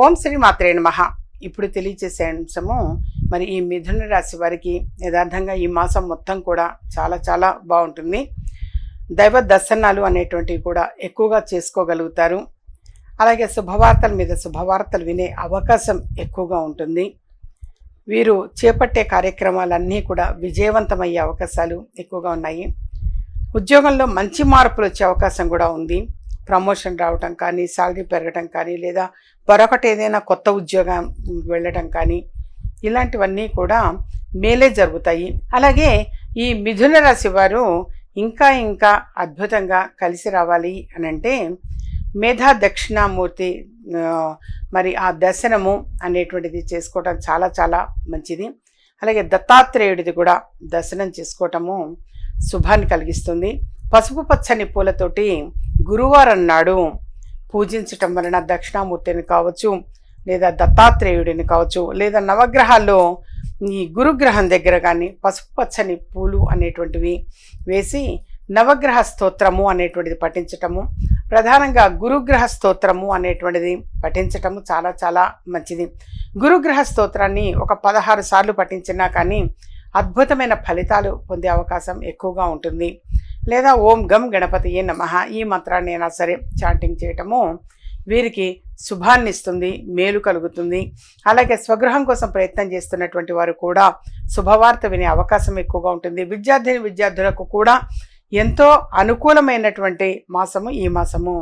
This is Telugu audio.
ఓం శ్రీ మాత్రే మహా ఇప్పుడు తెలియచేసే అంశము మరి ఈ మిథున రాశి వారికి యథార్థంగా ఈ మాసం మొత్తం కూడా చాలా చాలా బాగుంటుంది. దైవ దర్శనాలు అనేటువంటివి కూడా ఎక్కువగా చేసుకోగలుగుతారు. అలాగే శుభవార్తల మీద శుభవార్తలు వినే అవకాశం ఎక్కువగా ఉంటుంది. వీరు చేపట్టే కార్యక్రమాలన్నీ కూడా విజయవంతమయ్యే అవకాశాలు ఎక్కువగా ఉన్నాయి. ఉద్యోగంలో మంచి మార్పులు వచ్చే అవకాశం కూడా ఉంది. ప్రమోషన్ రావటం కానీ శాలరీ పెరగటం కానీ లేదా మరొకటి ఏదైనా కొత్త ఉద్యోగం వెళ్ళటం కానీ ఇలాంటివన్నీ కూడా మేలే జరుగుతాయి. అలాగే ఈ మిథున రాశి వారు ఇంకా ఇంకా అద్భుతంగా కలిసి రావాలి అని అంటే మేధా దక్షిణామూర్తి మరి ఆ దర్శనము అనేటువంటిది చేసుకోవటం చాలా చాలా మంచిది. అలాగే దత్తాత్రేయుడిది కూడా దర్శనం చేసుకోవటము శుభాన్ని కలిగిస్తుంది. పసుపు పచ్చని పూలతోటి గురువారం నాడు పూజించటం వలన దక్షిణామూర్తిని కావచ్చు లేదా దత్తాత్రేయుడిని కావచ్చు లేదా నవగ్రహాల్లో ఈ గురుగ్రహం దగ్గర కానీ పసుపు పచ్చని పూలు అనేటువంటివి వేసి నవగ్రహ స్తోత్రము అనేటువంటిది పఠించటము ప్రధానంగా గురుగ్రహ స్తోత్రము అనేటువంటిది పఠించటము చాలా చాలా మంచిది. గురుగ్రహ స్తోత్రాన్ని ఒక పదహారు సార్లు పఠించినా కానీ అద్భుతమైన ఫలితాలు పొందే అవకాశం ఎక్కువగా ఉంటుంది. లేదా ఓం గం గణపతియే నమః ఈ మంత్రాన్ని అయినా సరే చాంటింగ్ చేయటము వీరికి శుభాన్ని ఇస్తుంది మేలు కలుగుతుంది. అలాగే స్వగృహం కోసం ప్రయత్నం చేస్తున్నటువంటి వారు కూడా శుభవార్త వినే అవకాశం ఎక్కువగా ఉంటుంది. విద్యార్థిని విద్యార్థులకు కూడా ఎంతో అనుకూలమైనటువంటి మాసము ఈ మాసము.